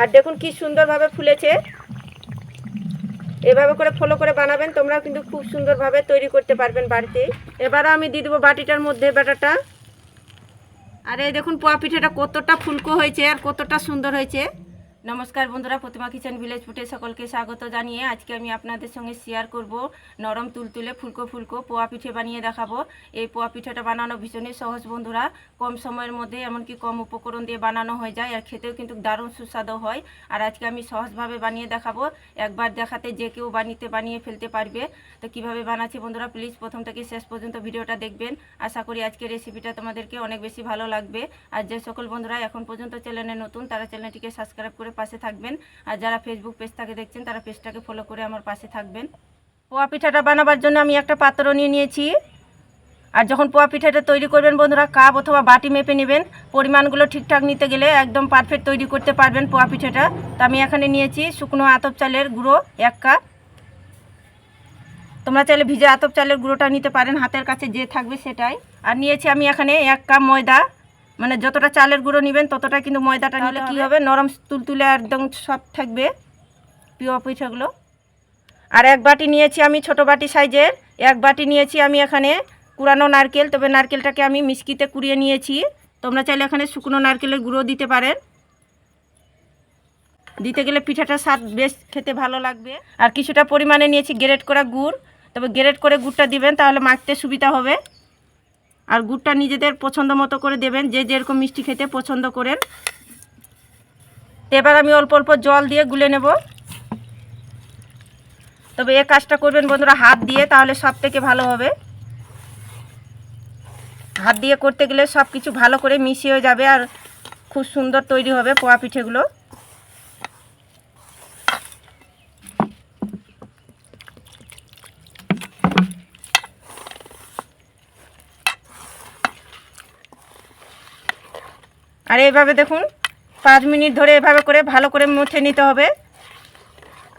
আর দেখুন কি সুন্দরভাবে ফুলেছে। এভাবে করে ফলো করে বানাবেন, তোমরাও কিন্তু খুব সুন্দরভাবে তৈরি করতে পারবেন বাড়িতে। এবারও আমি দিয়ে দেবো বাটিটার মধ্যে ব্যাটারটা। আর এই দেখুন পোয়া পিঠাটা কতটা ফুলকো হয়েছে আর কতটা সুন্দর হয়েছে। নমস্কার বন্ধুরা, প্রতিমা কিচেন ভিলেজ ফুটে সকলকে স্বাগত জানিয়ে আজকে আমি আপনাদের সঙ্গে শেয়ার করব নরম তুলতুলে ফুলকো ফুলকো পোয়া পিঠে বানিয়ে দেখাবো। এই পোয়া পিঠাটা বানানো ভীষণই সহজ বন্ধুরা, কম সময়ের মধ্যে এমনকি কম উপকরণ দিয়ে বানানো হয়ে যায় আর খেতেও কিন্তু দারুণ সুস্বাদু হয়। আর আজকে আমি সহজভাবে বানিয়ে দেখাবো, একবার দেখাতে যে কেউ বানিতে বানিয়ে ফেলতে পারবে। তো কীভাবে বানাচ্ছি বন্ধুরা প্লিজ প্রথম থেকে শেষ পর্যন্ত ভিডিওটা দেখবেন। আশা করি আজকের রেসিপিটা তোমাদেরকে অনেক বেশি ভালো লাগবে। আর যে সকল বন্ধুরা এখন পর্যন্ত চ্যানেলে নতুন, তারা চ্যানেলটিকে সাবস্ক্রাইব করে পাশে থাকবেন। আর যারা ফেসবুক পেজ থেকে দেখছেন, তারা পেজটাকে ফলো করে আমার পাশে থাকবেন। পোয়া পিঠাটা বানাবার জন্য আমি একটা পাত্র নিয়ে নিয়েছি। আর যখন পোয়া পিঠাটা তৈরি করবেন বন্ধুরা, কাপ অথবা বাটি মেপে নেবেন। পরিমাণগুলো ঠিকঠাক নিতে গেলে একদম পারফেক্ট তৈরি করতে পারবেন পোয়া পিঠাটা। তো আমি এখানে নিয়েছি শুকনো আতপ চালের গুঁড়ো, এক কাপ। তোমরা চাইলে ভিজে আতপ চালের গুঁড়োটা নিতে পারেন, হাতের কাছে যে থাকবে সেটাই। আর নিয়েছি আমি এখানে এক কাপ ময়দা। মানে যতটা চালের গুঁড়ো নেবেন ততটা কিন্তু ময়দাটা নিলে কী হবে। নরম তুলতুলে একদম সব থাকবে পিওয়া পিঠাগুলো। আর এক বাটি নিয়েছি আমি ছোট বাটি সাইজের এক বাটি নিয়েছি আমি এখানে কুড়ানো নারকেল তবে নারকেলটাকে আমি মিষ্কিতে কুড়িয়ে নিয়েছি। তোমরা চাইলে এখানে শুকনো নারকেলের গুঁড়ো দিতে পারেন। দিতে গেলে পিঠাটা স্বাদ বেশ খেতে ভালো লাগবে। আর কিছুটা পরিমাণে নিয়েছি গ্রেট করা গুড় তবে গ্রেট করে গুড়টা দিবেন তাহলে মাখতে সুবিধা হবে। আর গুড়টা নিজেদের পছন্দ মতো করে দেবেন, যে যেরকম মিষ্টি খেতে পছন্দ করেন। এবার আমি অল্প অল্প জল দিয়ে গুলে নেব। তবে এ কাজটা করবেন বন্ধুরা, হাত দিয়ে, তাহলে সব থেকে ভালো হবে। হাত দিয়ে করতে গেলে সব কিছু ভালো করে মিশিয়ে যাবে আর খুব সুন্দর তৈরি হবে পোয়া পিঠেগুলো। আর এইভাবে দেখুন, পাঁচ মিনিট ধরে এভাবে করে ভালো করে মুছে নিতে হবে।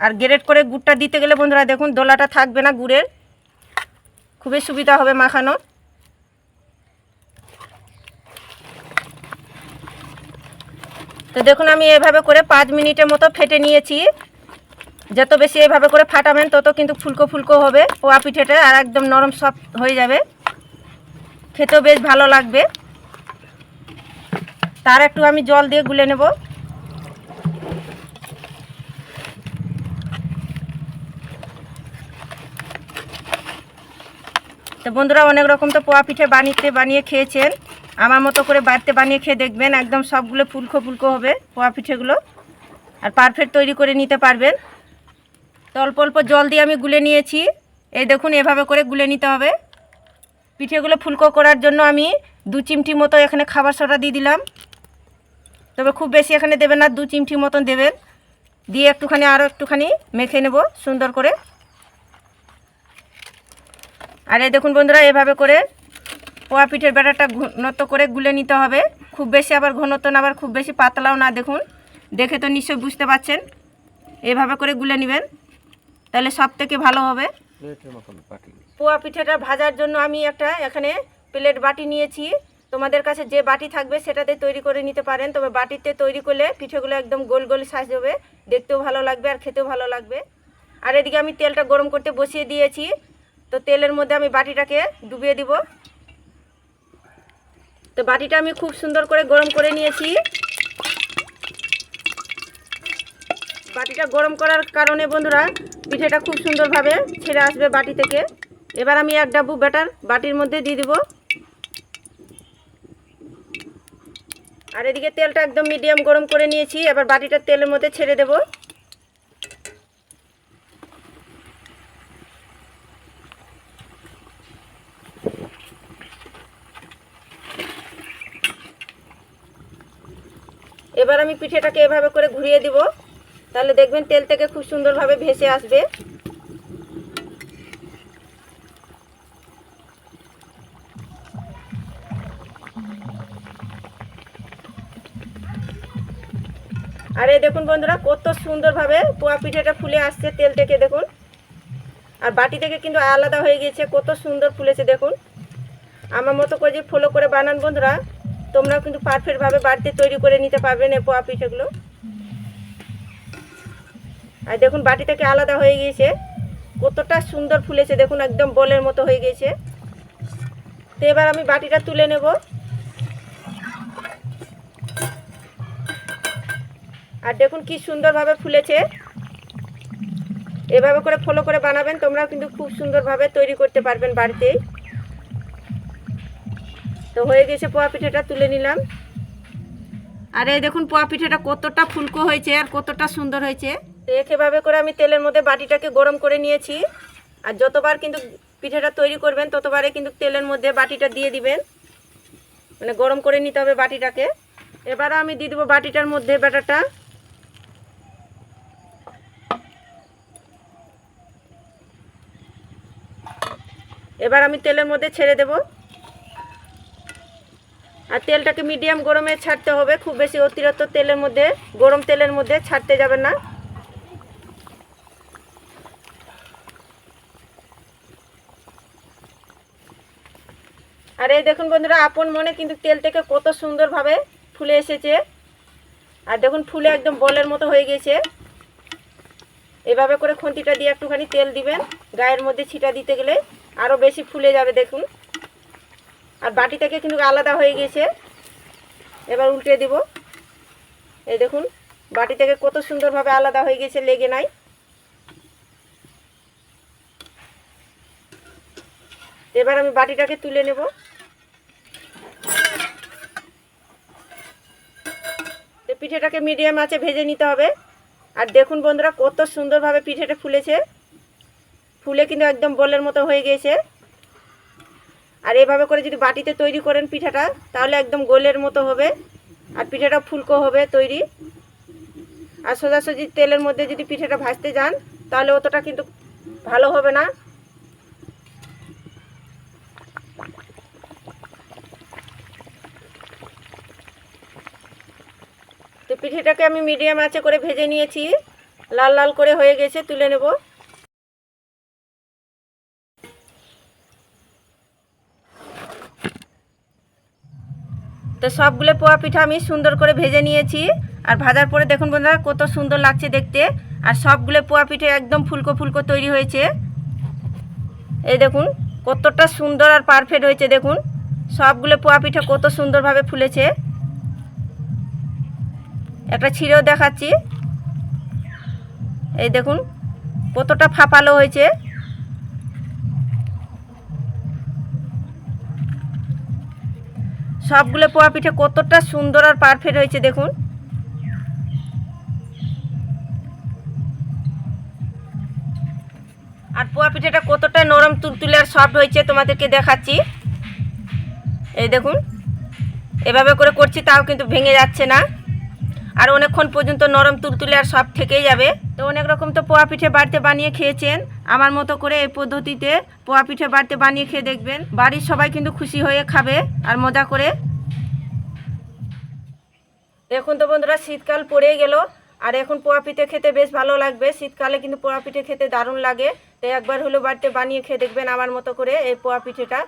আর গ্রেট করে গুড়টা দিতে গেলে বন্ধুরা দেখুন, দোলাটা থাকবে না গুড়ের। খুবই সুবিধা হবে মাখানো। তো দেখুন, আমি এভাবে করে পাঁচ মিনিটের মতো ফেটে নিয়েছি। যত বেশি এভাবে করে ফাটাবেন, তত কিন্তু ফুলকো ফুলকো হবে, পোয়া পিঠেটা আর একদম নরম সফট হয়ে যাবে। খেতেও বেশ ভালো লাগবে। তার একটু আমি জল দিয়ে গুলে নেব। তো বন্ধুরা, অনেক রকম তো পোয়া পিঠে বানিয়ে বানিয়ে খেয়েছেন। আমার মতো করে বাড়িতে বানিয়ে খেয়ে দেখবেন, একদম সবগুলো ফুলকো ফুলকো হবে পোয়া পিঠেগুলো। আর পারফেক্ট তৈরি করে নিতে পারবেন। তো অল্প অল্প জল দিয়ে আমি গুলে নিয়েছি। এই দেখুন, এভাবে করে গুলে নিতে হবে। পিঠেগুলো ফুলকো করার জন্য আমি দু চিমটি মতো এখানে খাবার সোডা দিয়ে দিলাম। তবে খুব বেশি এখানে দেবেন না দু চিমটি মতন দেবেন। দিয়ে একটুখানি আরও একটুখানি মেখে নেব সুন্দর করে। আর এই দেখুন বন্ধুরা এভাবে করে পোয়া পিঠের ব্যাটারটা ঘনত্ব করে গুলে নিতে হবে। খুব বেশি আবার ঘনত্ব না আবার খুব বেশি পাতলাও না দেখুন। দেখে তো নিশ্চয়ই বুঝতে পারছেন এভাবে করে গুলে নেবেন তাহলে সব থেকে ভালো হবে। পোয়া পিঠেটা ভাজার জন্য আমি একটা এখানে প্লেট বাটি নিয়েছি। তোমাদের কাছে যে বাটি থাকবে সেটাতে তৈরি করে নিতে পারেন। তবে বাটিতে তৈরি করলে পিঠেগুলো একদম গোল গোল সাইজ হবে। দেখতেও ভালো লাগবে আর খেতেও ভালো লাগবে। আর এদিকে আমি তেলটা গরম করতে বসিয়ে দিয়েছি। তো তেলের মধ্যে আমি বাটিটাকে ডুবিয়ে দিব। তো বাটিটা আমি খুব সুন্দর করে গরম করে নিয়েছি। বাটিটা গরম করার কারণে বন্ধুরা, পিঠেটা খুব সুন্দরভাবে ছেড়ে আসবে বাটি থেকে। এবার আমি এক ডাব্বু ব্যাটার বাটির মধ্যে দিয়ে দিব। আর এদিকে তেলটা একদম মিডিয়াম গরম করে নিয়েছি, এবার বাটিটা তেলের মধ্যে ছেড়ে দেব। এবার আমি পিঠেটাকে এভাবে করে ঘুরিয়ে দিব, তাহলে দেখবেন তেল থেকে খুব সুন্দরভাবে ভেসে আসবে। দেখুন বন্ধুরা, কত সুন্দরভাবে পোয়া পিঠেটা ফুলে আসছে তেল থেকে, দেখুন। আর বাটি থেকে কিন্তু আলাদা হয়ে গিয়েছে, কত সুন্দর ফুলেছে, দেখুন। আমার মতো করে যে ফলো করে বানান বন্ধুরা, তোমরাও কিন্তু পারফেক্টভাবে বাড়িতে তৈরি করে নিতে পারবেন এই পোয়া পিঠেগুলো। আর দেখুন, বাটি থেকে আলাদা হয়ে গিয়েছে, কতটা সুন্দর ফুলেছে, দেখুন, একদম বলের মতো হয়ে গেছে তো এবার আমি বাটিটা তুলে নেব। আর দেখুন কি সুন্দরভাবে ফুলেছে। এভাবে করে ফলো করে বানাবেন, তোমরাও কিন্তু খুব সুন্দরভাবে তৈরি করতে পারবেন বাড়িতেই। তো হয়ে গেছে পোয়া পিঠাটা, তুলে নিলাম। আর এই দেখুন পোয়া পিঠাটা কতটা ফুলকো হয়েছে আর কতটা সুন্দর হয়েছে। তো এভাবে করে আমি তেলের মধ্যে বাটিটাকে গরম করে নিয়েছি। আর যতবার কিন্তু পিঠাটা তৈরি করবেন, ততবারে কিন্তু তেলের মধ্যে বাটিটা দিয়ে দিবেন। মানে গরম করে নিতে হবে বাটিটাকে। এবারে আমি দিয়ে দেবো বাটিটার মধ্যে ব্যাটারটা। এবার আমি তেলের মধ্যে ছেড়ে দেব। আর তেলটাকে মিডিয়াম গরমে ছাড়তে হবে, খুব বেশি অতিরিক্ত তেলের মধ্যে, গরম তেলের মধ্যে ছাড়তে যাবে না। আর এই দেখুন বন্ধুরা, আপন মনে কিন্তু তেল থেকে কত সুন্দরভাবে ফুলে এসেছে। আর দেখুন, ফুলে একদম বলের মতো হয়ে গেছে এভাবে করে খুন্তিটা দিয়ে একটুখানি তেল দিবেন, গায়ের মধ্যে ছিটা দিতে গেলে। আরও বেশি ফুলে যাবে দেখুন। আর বাটি থেকে কিন্তু আলাদা হয়ে গেছে এবার উল্টে দিব। এই দেখুন, বাটি থেকে কত সুন্দরভাবে আলাদা হয়ে গেছে লেগে নাই। এবার আমি বাটিটাকে তুলে নেব। পিঠেটাকে মিডিয়াম আছে ভেজে নিতে হবে। আর দেখুন বন্ধুরা, কত সুন্দরভাবে পিঠেটা ফুলেছে। ফুলে কিন্তু একদম বলের মতো হয়ে গেছে আর এভাবে করে যদি বাটিতে তৈরি করেন পিঠাটা, তাহলে একদম গোলের মতো হবে। আর পিঠাটা ফুলকো হবে তৈরি। আর সোজাসুজি তেলের মধ্যে যদি পিঠাটা ভাজতে যান, তাহলে অতটা কিন্তু ভালো হবে না। তো পিঠেটাকে আমি মিডিয়াম আঁচে করে ভেজে নিয়েছি। লাল লাল করে হয়ে গেছে, তুলে নেব। তো সবগুলো পোয়া পিঠা আমি সুন্দর করে ভেজে নিয়েছি। আর ভাজার পরে দেখুন বন্ধুরা, কত সুন্দর লাগছে দেখতে। আর সবগুলো পোয়া পিঠে একদম ফুলকো ফুলকো তৈরি হয়েছে। এই দেখুন, কতটা সুন্দর আর পারফেক্ট হয়েছে দেখুন। সবগুলো পোয়া পিঠা কত সুন্দরভাবে ফুলেছে। একটা ছিঁড়েও দেখাচ্ছি। এই দেখুন, কতটা ফাঁপালো হয়েছে। সবগুলো পোয়া পিঠে কতটা সুন্দর আর পারফেক্ট হয়েছে, দেখুন। আর পোয়া পিঠেটা কতটা নরম, তুলতুলে আর সফট হয়েছে তোমাদেরকে দেখাচ্ছি। এই দেখুন, এভাবে করে করছি, তাও কিন্তু ভেঙে যাচ্ছে না। আর অনেকক্ষণ পর্যন্ত নরম, তুলতুলে আর সব থেকেই যাবে। তো অনেক রকম তো পোয়া পিঠে বাড়িতে বানিয়ে খেয়েছেন। আমার মতো করে এই পদ্ধতিতে পোয়া পিঠে বাড়িতে বানিয়ে খেয়ে দেখবেন। বাড়ির সবাই কিন্তু খুশি হয়ে খাবে আর মজা করে। এখন তো বন্ধুরা শীতকাল পড়েই গেল, আর এখন পোয়া পিঠে খেতে বেশ ভালো লাগবে। শীতকালে কিন্তু পোয়া পিঠে খেতে দারুণ লাগে। তো একবার হলেও বাড়িতে বানিয়ে খেয়ে দেখবেন আমার মতো করে এই পোয়া পিঠেটা।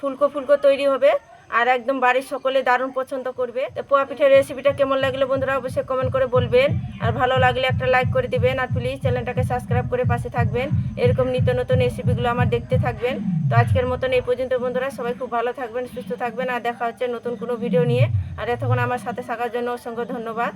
ফুলকো ফুলকো তৈরি হবে। আর একদম বাড়ির সকলে দারুণ পছন্দ করবে। তো পোয়া পিঠের রেসিপিটা কেমন লাগল বন্ধুরা অবশ্যই কমেন্ট করে বলবেন। আর ভালো লাগলে একটা লাইক করে দিবেন। আর প্লিজ চ্যানেলটাকে সাবস্ক্রাইব করে পাশে থাকবেন। এরকম নিত্য নতুন রেসিপিগুলো আমার দেখতে থাকবেন। তো আজকের মতন এই পর্যন্ত বন্ধুরা। সবাই খুব ভালো থাকবেন, সুস্থ থাকবেন। আর দেখা হচ্ছে নতুন কোনো ভিডিও নিয়ে। আর এতক্ষণ আমার সাথে থাকার জন্য অসংখ্য ধন্যবাদ।